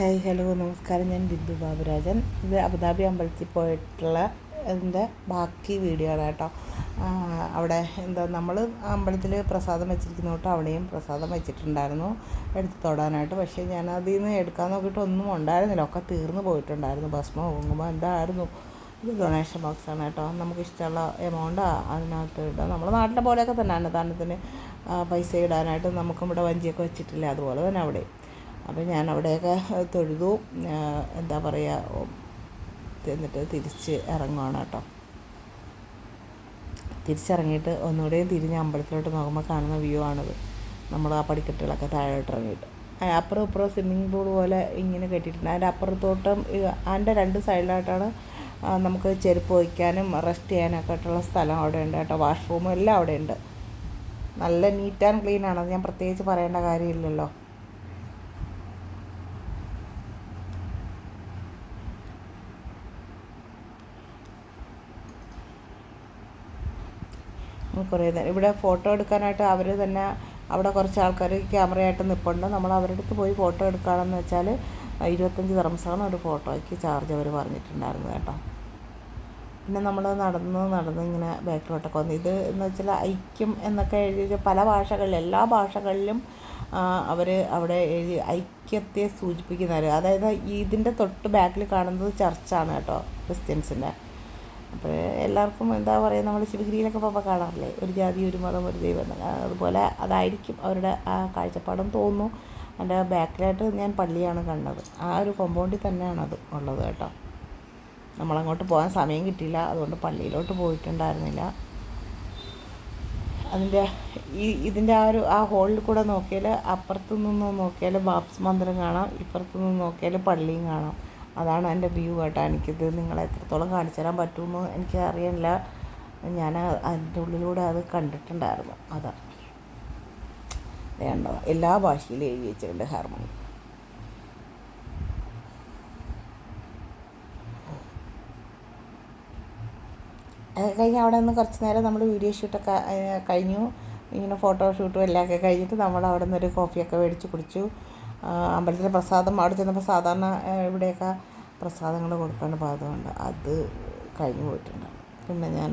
Hi hello നമസ്കാരം. ഞാൻ ബിന്ദു ബാബുരാജൻ. ഇത് അബുദാബി അമ്പലത്തിൽ പോയിട്ടുള്ള അതിന്റെ ബാക്കി വീഡിയോ ആണ് കേട്ടോ അവിടെ എന്താ നമ്മൾ അമ്പലത്തിൽ പ്രസാദം വെച്ചിരിക്കുന്ന തൊട്ട് അവിടെയും പ്രസാദം വെച്ചിട്ടുണ്ടായിരുന്നു. എടുത്ത് തൊടാനായിട്ട്. പക്ഷേ ഞാൻ അതിൽ നിന്ന് എടുക്കാൻ നോക്കിയിട്ട് ഒന്നും ഉണ്ടായിരുന്നില്ല. ഒക്കെ തീർന്നു പോയിട്ടുണ്ടായിരുന്നു. ഭസ്മോ കുങ്കുമോ എന്തായിരുന്നു? ഇത് ഡൊണേഷൻ ബോക്സാണ് കേട്ടോ. നമുക്ക് ഇഷ്ടമുള്ള എമൗണ്ട് അതിനകത്ത് ഇടാം. നമ്മുടെ നാട്ടിലെ പോലെയൊക്കെ തന്നെ അന്നദാനത്തിന് ആ, പൈസ ഇടാനായിട്ട് നമുക്കും ഇവിടെ വഞ്ചിയൊക്കെ വെച്ചിട്ടില്ല. അതുപോലെ തന്നെ അവിടെ അപ്പോൾ ഞാൻ അവിടെയൊക്കെ തൊഴുതു എന്താ പറയുക എന്നിട്ട് തിരിച്ച് ഇറങ്ങുവാണ് കേട്ടോ. തിരിച്ചിറങ്ങിയിട്ട് ഒന്നുകൂടെയും തിരിഞ്ഞ് അമ്പലത്തിലോട്ട് നോക്കുമ്പോൾ കാണുന്ന വ്യൂ ആണിത്. നമ്മൾ ആ പടിക്കെട്ടുകളൊക്കെ താഴോട്ട് ഇറങ്ങിയിട്ട്. അപ്പുറം ഇപ്പുറം സ്വിമ്മിംഗ് പൂൾ പോലെ ഇങ്ങനെ കെട്ടിയിട്ടുണ്ട്. അതിന്റെ അപ്പുറത്തോട്ടം അതിന്റെ രണ്ട് സൈഡിലായിട്ടാണ് നമുക്ക് ചെരുപ്പ് വയ്ക്കാനും റെസ്റ്റ് ചെയ്യാനൊക്കെ ആയിട്ടുള്ള സ്ഥലം അവിടെ ഉണ്ട് കേട്ടോ. വാഷ്റൂമും എല്ലാം അവിടെ ഉണ്ട് നല്ല നീറ്റ് ആൻഡ് ക്ലീൻ ആണ്. അത് ഞാൻ പ്രത്യേകിച്ച് പറയേണ്ട കാര്യമില്ലല്ലോ. കുറേ നേരം. ഇവിടെ ഫോട്ടോ എടുക്കാനായിട്ട് അവർ തന്നെ അവിടെ കുറച്ച് ആൾക്കാർ ക്യാമറയായിട്ട് നിൽപ്പുണ്ട് നമ്മൾ അവരുടെ അടുത്ത് പോയി ഫോട്ടോ എടുക്കുകയാണെന്ന് വെച്ചാൽ ഇരുപത്തഞ്ച് തെർമസാണ് ഒരു ഫോട്ടോയ്ക്ക് ചാർജ് അവർ പറഞ്ഞിട്ടുണ്ടായിരുന്നു കേട്ടോ. പിന്നെ നമ്മൾ നടന്ന് നടന്ന് ഇങ്ങനെ ബാക്കിലോട്ടൊക്കെ വന്നു. ഇത് എന്ന് വെച്ചാൽ ഐക്യം എന്നൊക്കെ എഴുതി പല ഭാഷകളിലും എല്ലാ ഭാഷകളിലും അവർ അവിടെ എഴുതി ഐക്യത്തെ സൂചിപ്പിക്കുന്നവർ അതായത് ഇതിന്റെ തൊട്ട് ബാക്കിൽ കാണുന്നത് ചർച്ചാണ് കേട്ടോ ക്രിസ്ത്യൻസിന്റെ. അപ്പോൾ എല്ലാവർക്കും എന്താ പറയുക നമ്മൾ ശിവഗിരിയിലൊക്കെ പോകുമ്പോൾ കാണാറില്ലേ? ഒരു ജാതി ഒരു മതം ഒരു ദൈവം. അതുപോലെ അതായിരിക്കും അവരുടെ ആ കാഴ്ചപ്പാടും തോന്നുന്നു. എന്റെ ബാക്കിലായിട്ട് ഞാൻ പള്ളിയാണ് കണ്ടത്. ആ ഒരു കോമ്പൗണ്ടിൽ തന്നെയാണ് അത് ഉള്ളത് കേട്ടോ. നമ്മളങ്ങോട്ട് പോകാൻ സമയം കിട്ടിയില്ല. അതുകൊണ്ട് പള്ളിയിലോട്ട് പോയിട്ടുണ്ടായിരുന്നില്ല. അതിന്റെ ഈ ഇതിന്റെ ആ ഒരു ആ ഹോളിൽ കൂടെ നോക്കിയാൽ അപ്പുറത്തു നിന്ന് നോക്കിയാൽ ബാപ്സ് മന്ദിരം കാണാം. ഇപ്പുറത്തു നിന്ന് നോക്കിയാൽ പള്ളിയും കാണാം. അതാണ് എന്റെ വ്യൂ കേട്ടോ. എനിക്കിത് നിങ്ങളെ എത്രത്തോളം കാണിച്ചു തരാൻ പറ്റുമെന്ന് എനിക്ക് അറിയില്ല ഞാൻ അതിന്റെ ഉള്ളിലൂടെ അത് കണ്ടിട്ടുണ്ടായിരുന്നു. അതാ. വേണ്ട എല്ലാ ഭാഷയിലും എഴുതി വെച്ചിട്ടുണ്ട് ഹാർമോണി. കഴിഞ്ഞ് അവിടെ നിന്ന് കുറച്ച് നേരം നമ്മൾ വീഡിയോ ഷൂട്ടൊക്കെ കഴിഞ്ഞു. ഇങ്ങനെ ഫോട്ടോ ഷൂട്ടും എല്ലാം ഒക്കെ കഴിഞ്ഞിട്ട് നമ്മൾ അവിടെ നിന്നൊരു കോഫിയൊക്കെ മേടിച്ച് കുടിച്ചു. അമ്പലത്തിലെ പ്രസാദം അവിടെ ചെന്നപ്പോൾ സാധാരണ ഇവിടെയൊക്കെ പ്രസാദങ്ങൾ കൊടുക്കേണ്ട ഭാഗമുണ്ട് അത് കഴിഞ്ഞു പോയിട്ടുണ്ട്. പിന്നെ ഞാൻ